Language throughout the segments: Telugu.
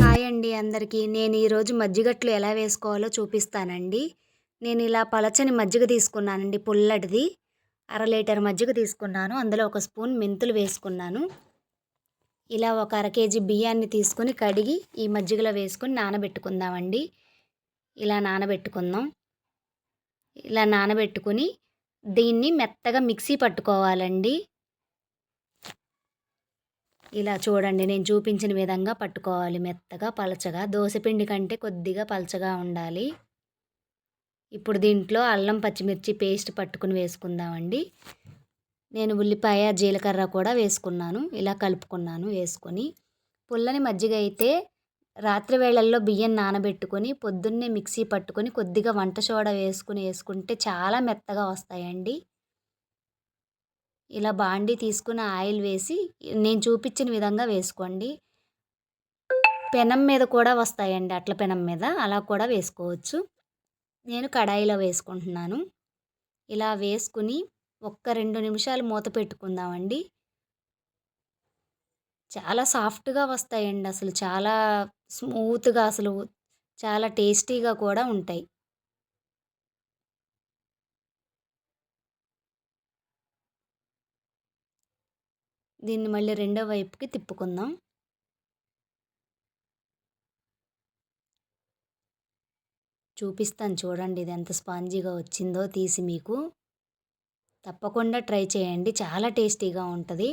హాయ్ అండి అందరికీ. నేను ఈరోజు మజ్జిగట్లు ఎలా వేసుకోవాలో చూపిస్తానండి. నేను ఇలా పలచని మజ్జిగ తీసుకున్నానండి పుల్లటిది అర లీటర్ మజ్జిగ తీసుకున్నాను. అందులో ఒక స్పూన్ మెంతులు వేసుకున్నాను. ఇలా ఒక అర కేజీ బియ్యాన్ని తీసుకొని కడిగి ఈ మజ్జిగలో వేసుకొని నానబెట్టుకుందామండి. ఇలా నానబెట్టుకుందాం. ఇలా నానబెట్టుకుని దీన్ని మెత్తగా మిక్సీ పట్టుకోవాలండి. ఇలా చూడండి నేను చూపించిన విధంగా పట్టుకోవాలి మెత్తగా పలచగా. దోశపిండి కంటే కొద్దిగా పలచగా ఉండాలి. ఇప్పుడు దీంట్లో అల్లం పచ్చిమిర్చి పేస్ట్ పట్టుకుని వేసుకుందామండి. నేను ఉల్లిపాయ జీలకర్ర కూడా వేసుకున్నాను. ఇలా కలుపుకున్నాను వేసుకొని. పుల్లని మజ్జిగ అయితే రాత్రి వేళల్లో బియ్యం నానబెట్టుకొని పొద్దున్నే మిక్సీ పట్టుకొని కొద్దిగా వంట సోడా వేసుకుని వేసుకుంటే చాలా మెత్తగా వస్తాయండి. ఇలా బాండీ తీసుకుని ఆయిల్ వేసి నేను చూపించిన విధంగా వేసుకోండి. పెనం మీద కూడా వస్తాయండి అట్ల పెనం మీద. అలా కూడా వేసుకోవచ్చు. నేను కడాయిలో వేసుకుంటున్నాను. ఇలా వేసుకుని ఒక్క రెండు నిమిషాలు మూత పెట్టుకుందామండి. చాలా సాఫ్ట్గా వస్తాయండి అసలు. చాలా స్మూత్గా అసలు చాలా టేస్టీగా కూడా ఉంటాయి. దీన్ని మళ్ళీ రెండో వైపుకి తిప్పుకుందాం. చూపిస్తాను చూడండి ఇది ఎంత స్పాంజీగా వచ్చిందో తీసి మీకు. తప్పకుండా ట్రై చేయండి చాలా టేస్టీగా ఉంటుంది.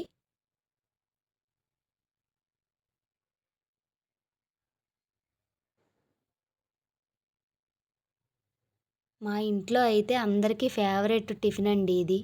మా ఇంట్లో అయితే అందరికీ ఫేవరెట్ టిఫిన్ అండి ఇది.